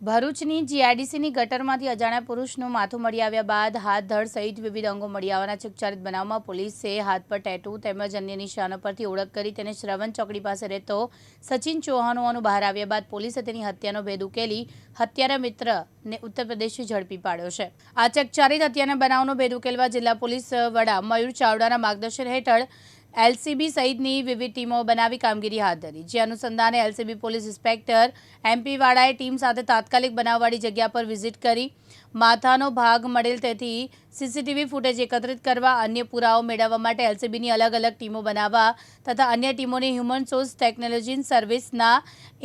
ભરૂચની જીઆઈડીસીની ગટરમાંથી અજાણ્યા પુરુષનું માથું મળી આવ્યા બાદ હાથ, ધડ સહિત વિવિધ અંગો મળી આવવાના ચકચારિત બનાવમાં પોલીસે હાથ પર ટેટુ તેમજ અન્ય નિશાનો પરથી ઓળખ કરી તેને શ્રવણ ચોકડી પાસે રહેતો સચિન ચૌહાણ હોવાનું બહાર આવ્યા બાદ પોલીસે તેની હત્યાનો ભેદ ઉકેલી હત્યારા મિત્રને ઉત્તર પ્રદેશથી ઝડપી પાડ્યો છે. આ ચકચારિત હત્યાના બનાવનો ભેદ ઉકેલવા જિલ્લા પોલીસ વડા મયુર ચાવડાના માર્ગદર્શન હેઠળ એલસીબી સહિતની વિવિધ ટીમો બનાવી કામગીરી હાથ ધરી. જે અનુસંધાને એલસીબી પોલીસ ઇન્સ્પેક્ટર એમપી વાળાએ ટીમ સાથે તાત્કાલિક બનાવવાળી જગ્યા પર વિઝિટ કરી. માથાનો ભાગ મળેલ તેથી સીસીટીવી ફૂટેજ એકત્રિત કરવા અન્ય પુરાવો મેળવવા માટે એલસીબીની અલગ અલગ ટીમો બનાવવા તથા અન્ય ટીમોને હ્યુમન સોર્સ ટેકનોલોજી સર્વિસના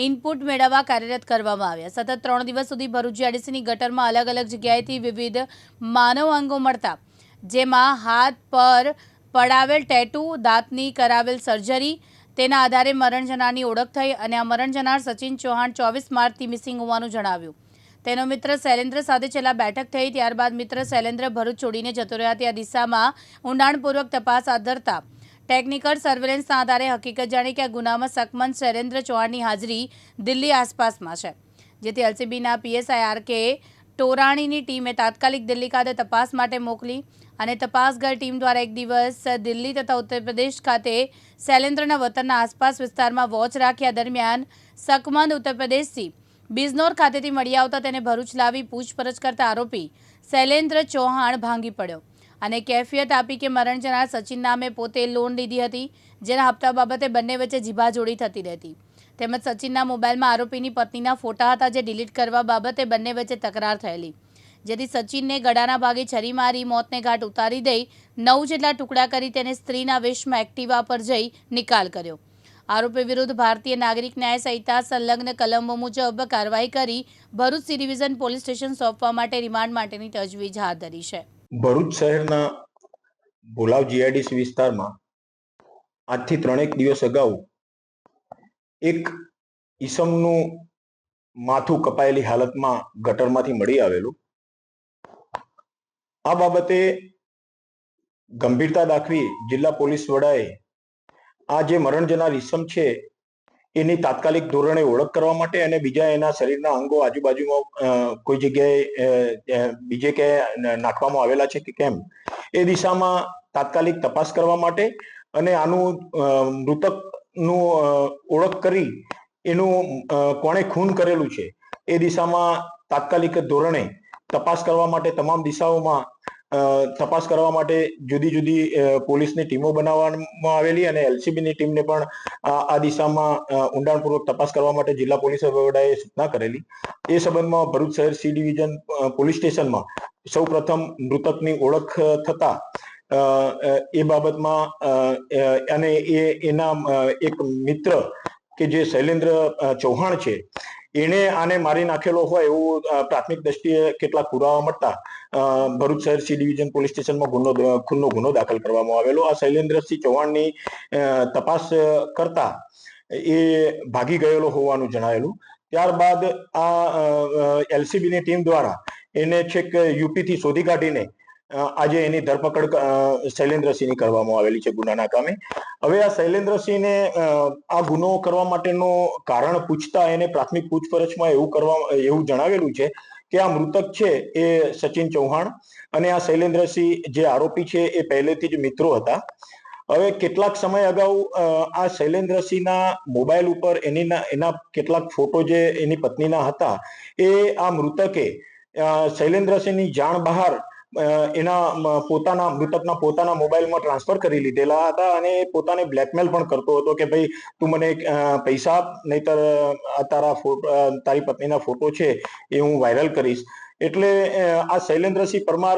ઇનપુટ મેળવવા કાર્યરત કરવામાં આવ્યા. સતત ત્રણ દિવસ સુધી ભરૂચ જીઆઈડીસીની ગટરમાં અલગ અલગ જગ્યાએથી વિવિધ માનવ અંગો મળતા, જેમાં હાથ પર પડાવેલ ટેટુ, દાંતની કરાવેલ સર્જરી, તેના આધારે મરણ જનારની ઓળખ થઈ અને આ મરણ જનાર સચિન ચૌહાણ ચોવીસ માર્ચથી મિસિંગ હોવાનું જણાવ્યું. તેનો મિત્ર શૈલેન્દ્ર સાથે છેલ્લા બેઠક થઈ, ત્યારબાદ મિત્ર શૈલેન્દ્ર ભરૂચ છોડીને જતો રહ્યા. તે આ દિશામાં ઊંડાણપૂર્વક તપાસ હાથ ધરતા ટેકનિકલ સર્વેલન્સના આધારે હકીકત જાણી કે આ ગુનામાં સકમન શૈલેન્દ્ર ચૌહાણની હાજરી દિલ્હી આસપાસમાં છે. જેથી એલસીબીના પીએસઆઈ આર કે ટોરાણીની ટીમે તાત્કાલિક દિલ્હી ખાતે તપાસ માટે મોકલી અને તપાસગર ટીમ દ્વારા એક દિવસ દિલ્હી તથા ઉત્તર પ્રદેશ ખાતે શૈલેન્દ્રના વતનના આસપાસ વિસ્તારમાં વોચ રાખ્યા દરમિયાન સકમંદ ઉત્તર પ્રદેશથી બિજનોર ખાતેથી મળી આવતા તેને ભરૂચ લાવી પૂછપરછ કરતા આરોપી શૈલેન્દ્ર ચૌહાણ ભાંગી પડ્યો અને કેફિયત આપી કે મરણ જનાર સચિન નામે પોતે લોન લીધી હતી, જેના હપ્તા બાબતે બંને વચ્ચે જીભાજોડી થતી રહેતી. તેમજ સચિનના મોબાઈલમાં આરોપીની પત્નીના ફોટા હતા જે ડિલીટ કરવા બાબતે બંને વચ્ચે તકરાર થયેલી. જેથી સચિનને ગળાના ભાગે છરી મારી મોતને ઘાટ ઉતારી દઈ નવ જેટલા ટુકડા કરી તેને સ્ત્રીના વેશમાં એક્ટિવા પર જઈ નિકાલ કર્યો. આરોપી વિરુદ્ધ ભારતીય નાગરિક ન્યાય સંહિતા સંલગ્ન કલમો મુજબ કાર્યવાહી કરી Bharuch C division police station સોંપવા માટે રિમાન્ડ માટેની તજવીજ હાથ ધરી છે. ભરૂચ શહેરના ભોલાવ જીઆઈડીસી વિસ્તારમાં આજથી ત્રણેક દિવસ અગાઉ એક ઈસમનું માથું કપાયેલી હાલતમાં ગટરમાંથી મળી આવેલું. આ બાબતે ગંભીરતા દાખવી જિલ્લા પોલીસ વડાએ આ જે મરણ જનાર ઈસમ છે એની તાત્કાલિક ધોરણે ઓળખ કરવા માટે અને બીજા એના શરીરના અંગો આજુબાજુમાં કોઈ જગ્યાએ બીજે ક્યાંય નાખવામાં આવેલા છે કે કેમ એ દિશામાં તાત્કાલિક તપાસ કરવા માટે અને આનું અ, અ, ઓળખ કરી એનું કોણે ખૂન કરેલું છે. એ દિશામાં તાત્કાલિક ધોરણે તપાસ કરવા માટે તમામ દિશાઓમાં તપાસ કરવા માટે જુદી જુદી પોલીસની ટીમો બનાવવામાં આવેલી અને એલસીબીની ટીમને પણ આ દિશામાં ઊંડાણપૂર્વક તપાસ કરવા માટે જિલ્લા પોલીસ વડાએ સૂચના કરેલી. એ સંબંધમાં ભરૂચ શહેર સી ડિવિઝન પોલીસ સ્ટેશનમાં સૌ પ્રથમ મૃતકની ઓળખ થતા એ બાબતમાં અને એ, એના એક મિત્ર કે જે શૈલેન્દ્ર ચૌહાણ છે, એણે આને મારી નાખેલો હોય એવું પ્રાથમિક દ્રષ્ટિએ કેટલાક પુરાવા મળતા ભરૂચ શહેર સી ડિવિઝન પોલીસ સ્ટેશનમાં ગુનો ખૂનનો ગુનો દાખલ કરવામાં આવેલો. આ શૈલેન્દ્રસિંહ ચૌહાણની તપાસ કરતા એ ભાગી ગયેલો હોવાનું જણાયેલું. ત્યારબાદ આ એલસીબીની ટીમ દ્વારા એને છેક યુપીથી શોધી કાઢીને આજે એની ધરપકડ શૈલેન્દ્રસિંહની કરવામાં આવેલી છે ગુનાના કામે. હવે આ શૈલેન્દ્રસિંહને આ ગુનો કરવા માટેનું કારણ પૂછતા એને પ્રાથમિક પૂછપરછમાં એવું કરવા, એવું જણાવેલું છે કે આ મૃતક છે એ સચિન ચૌહાણ અને આ શૈલેન્દ્રસિંહ જે આરોપી છે એ પહેલેથી જ મિત્રો હતા. હવે કેટલાક સમય અગાઉ આ શૈલેન્દ્રસિંહના મોબાઈલ ઉપર એની એના કેટલાક ફોટો જે એની પત્નીના હતા એ આ મૃતકે શૈલેન્દ્રસિંહની જાણ બહાર એના પોતાના, મૃતકના પોતાના મોબાઈલમાં ટ્રાન્સફર કરી લીધેલા હતા અને પોતાને બ્લેકમેલ પણ કરતો હતો કે ભાઈ, તું મને પૈસા આપ, નહીતર તારા તારી પત્નીના ફોટો છે એ હું વાયરલ કરીશ. એટલે આ શૈલેન્દ્રસિંહ પરમાર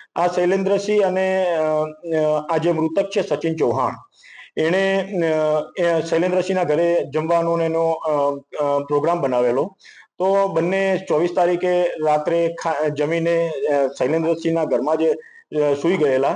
આ શૈલેન્દ્રસિંહ અને આ જે મૃતક છે સચિન ચૌહાણ, એણે શૈલેન્દ્રસિંહના ઘરે જમવાનો એનો પ્રોગ્રામ બનાવેલો. તો બંને ચોવીસ તારીખે રાત્રે જમીને શૈલેન્દ્રસિંહના ઘરમાં જે સૂઈ ગયેલા.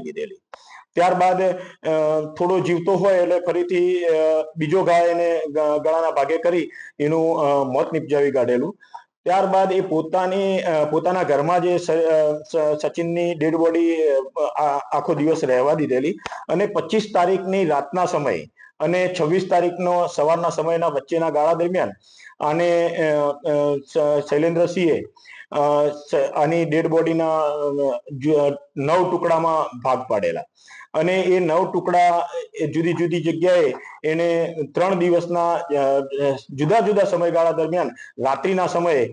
દીધેલી. ત્યારબાદ થોડો જીવતો હોય એટલે ફરીથી બીજો ગાય એને ગળાના ભાગે કરી એનું મોત નિપજાવી કાઢેલું. ત્યારબાદ એ પોતાની પોતાના ઘરમાં જે સચિનની ડેડ બોડી આખો દિવસ રહેવા દીધેલી અને પચીસ તારીખની રાતના સમયે અને છવ્વીસ તારીખનો સવારના સમયના વચ્ચેના ગાળા દરમિયાન આને શૈલેન્દ્રસિંહે આની ડેડ બોડીના નવ ટુકડામાં ભાગ પાડેલા. અને એ નવ ટુકડા જુદી જુદી જગ્યાએ એને ત્રણ દિવસના જુદા જુદા સમયગાળા દરમિયાન રાત્રિના સમયે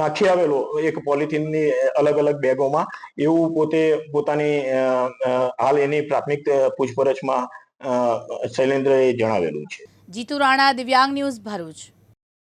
નાખી આવેલો એક પોલિથીનની અલગ અલગ બેગોમાં. એવું પોતે પોતાની હાલ એની પ્રાથમિક પૂછપરછમાં શૈલેન્દ્રએ જણાવેલું છે. જીતુ રાણા, દિવ્યાંગ ન્યૂઝ ભરૂચ.